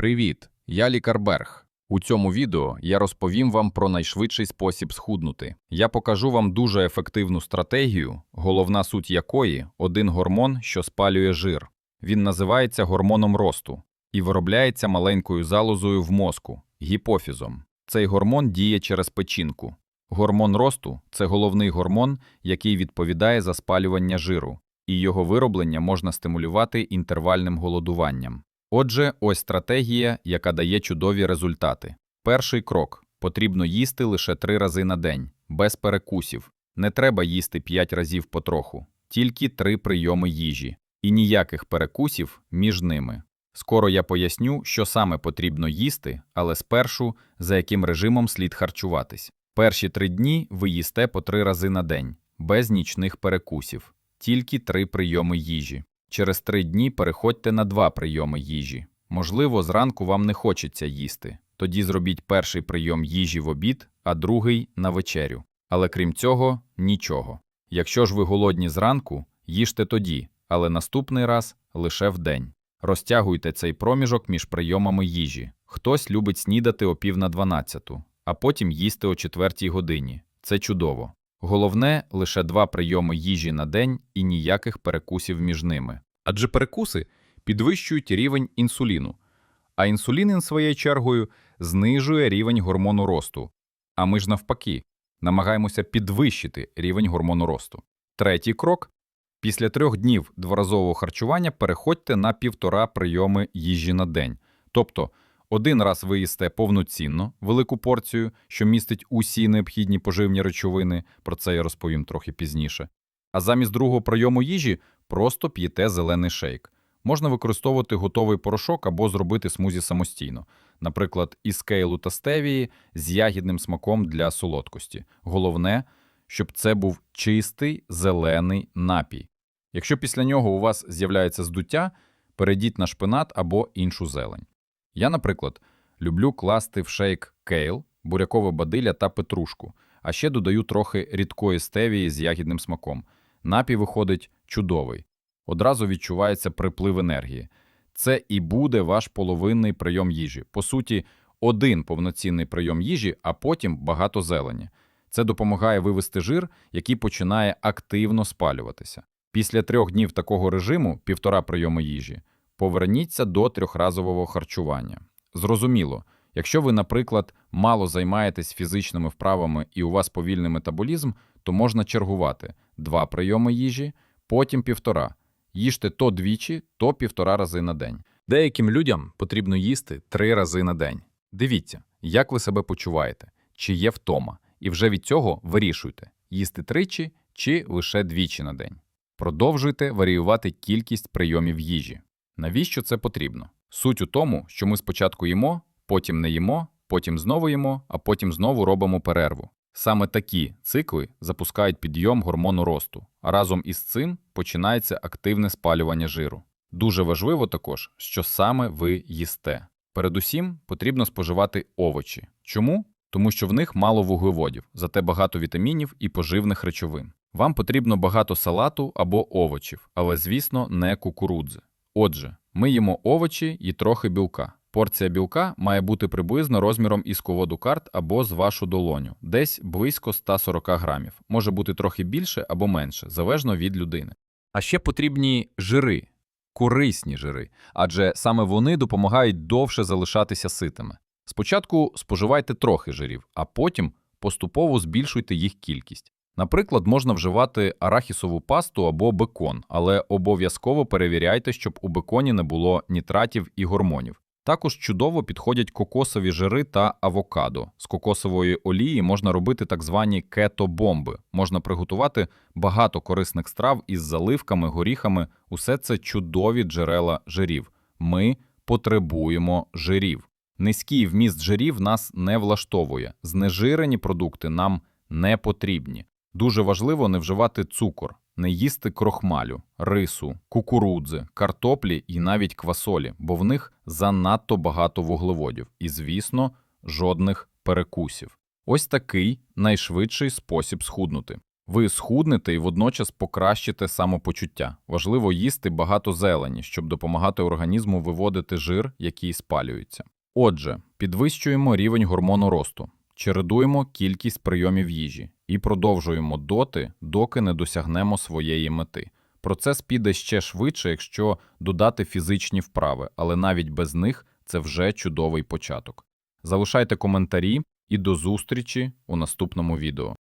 Привіт, я лікар Берг. У цьому відео я розповім вам про найшвидший спосіб схуднути. Я покажу вам дуже ефективну стратегію, головна суть якої один гормон, що спалює жир. Він називається гормоном росту і виробляється маленькою залозою в мозку гіпофізом. Цей гормон діє через печінку. Гормон росту це головний гормон, який відповідає за спалювання жиру, і його вироблення можна стимулювати інтервальним голодуванням. Отже, ось стратегія, яка дає чудові результати. Перший крок потрібно їсти лише три рази на день, без перекусів. Не треба їсти п'ять разів потроху, тільки три прийоми їжі, і ніяких перекусів між ними. Скоро я поясню, що саме потрібно їсти, але спершу за яким режимом слід харчуватись. Перші три дні ви їсте по три рази на день, без нічних перекусів, тільки три прийоми їжі. Через три дні переходьте на два прийоми їжі. Можливо, зранку вам не хочеться їсти. Тоді зробіть перший прийом їжі в обід, а другий на вечерю. Але крім цього, нічого. Якщо ж ви голодні зранку, їжте тоді, але наступний раз лише вдень. Розтягуйте цей проміжок між прийомами їжі. Хтось любить снідати о пів на дванадцяту, а потім їсти о четвертій годині. Це чудово. Головне лише два прийоми їжі на день і ніяких перекусів між ними. Адже перекуси підвищують рівень інсуліну, а інсулін, своєю чергою, знижує рівень гормону росту. А ми ж навпаки намагаємося підвищити рівень гормону росту. Третій крок після трьох днів дворазового харчування переходьте на півтора прийоми їжі на день. Тобто один раз ви їсте повноцінно велику порцію, що містить усі необхідні поживні речовини, про це я розповім трохи пізніше. А замість другого прийому їжі просто п'єте зелений шейк. Можна використовувати готовий порошок або зробити смузі самостійно, наприклад, із кейлу та стевії з ягідним смаком для солодкості. Головне, щоб це був чистий зелений напій. Якщо після нього у вас з'являється здуття, перейдіть на шпинат або іншу зелень. Я, наприклад, люблю класти в шейк кейл, бурякове бадилля та петрушку, а ще додаю трохи рідкої стевії з ягідним смаком. Напій виходить чудовий. Одразу відчувається приплив енергії. Це і буде ваш половинний прийом їжі. По суті, один повноцінний прийом їжі, а потім багато зелені. Це допомагає вивести жир, який починає активно спалюватися. Після трьох днів такого режиму, півтора прийоми їжі, поверніться до трьохразового харчування. Зрозуміло, якщо ви, наприклад, мало займаєтесь фізичними вправами і у вас повільний метаболізм, то можна чергувати два прийоми їжі, потім півтора. Їжте то двічі, то півтора рази на день. Деяким людям потрібно їсти три рази на день. Дивіться, як ви себе почуваєте, чи є втома, і вже від цього вирішуйте, їсти тричі чи лише двічі на день. Продовжуйте варіювати кількість прийомів їжі. Навіщо це потрібно? Суть у тому, що ми спочатку їмо, потім не їмо, потім знову їмо, а потім знову робимо перерву. Саме такі цикли запускають підйом гормону росту, а разом із цим починається активне спалювання жиру. Дуже важливо також, що саме ви їсте. Передусім потрібно споживати овочі. Чому? Тому що в них мало вуглеводів, зате багато вітамінів і поживних речовин. Вам потрібно багато салату або овочів, але, звісно, не кукурудзи. Отже, ми їмо овочі і трохи білка. Порція білка має бути приблизно розміром із ководу карт або з вашу долоню, десь близько 140 грамів. Може бути трохи більше або менше, залежно від людини. А ще потрібні жири, корисні жири, адже саме вони допомагають довше залишатися ситими. Спочатку споживайте трохи жирів, а потім поступово збільшуйте їх кількість. Наприклад, можна вживати арахісову пасту або бекон, але обов'язково перевіряйте, щоб у беконі не було нітратів і гормонів. Також чудово підходять кокосові жири та авокадо. З кокосової олії можна робити так звані кето-бомби. Можна приготувати багато корисних страв із заливками, горіхами. Усе це чудові джерела жирів. Ми потребуємо жирів. Низький вміст жирів нас не влаштовує. Знежирені продукти нам не потрібні. Дуже важливо не вживати цукор, не їсти крохмалю, рису, кукурудзи, картоплі і навіть квасолі, бо в них занадто багато вуглеводів і, звісно, жодних перекусів. Ось такий найшвидший спосіб схуднути. Ви схуднете і водночас покращите самопочуття. Важливо їсти багато зелені, щоб допомагати організму виводити жир, який спалюється. Отже, підвищуємо рівень гормону росту, чередуємо кількість прийомів їжі і продовжуємо доти, доки не досягнемо своєї мети. Процес піде ще швидше, якщо додати фізичні вправи, але навіть без них це вже чудовий початок. Залишайте коментарі і до зустрічі у наступному відео.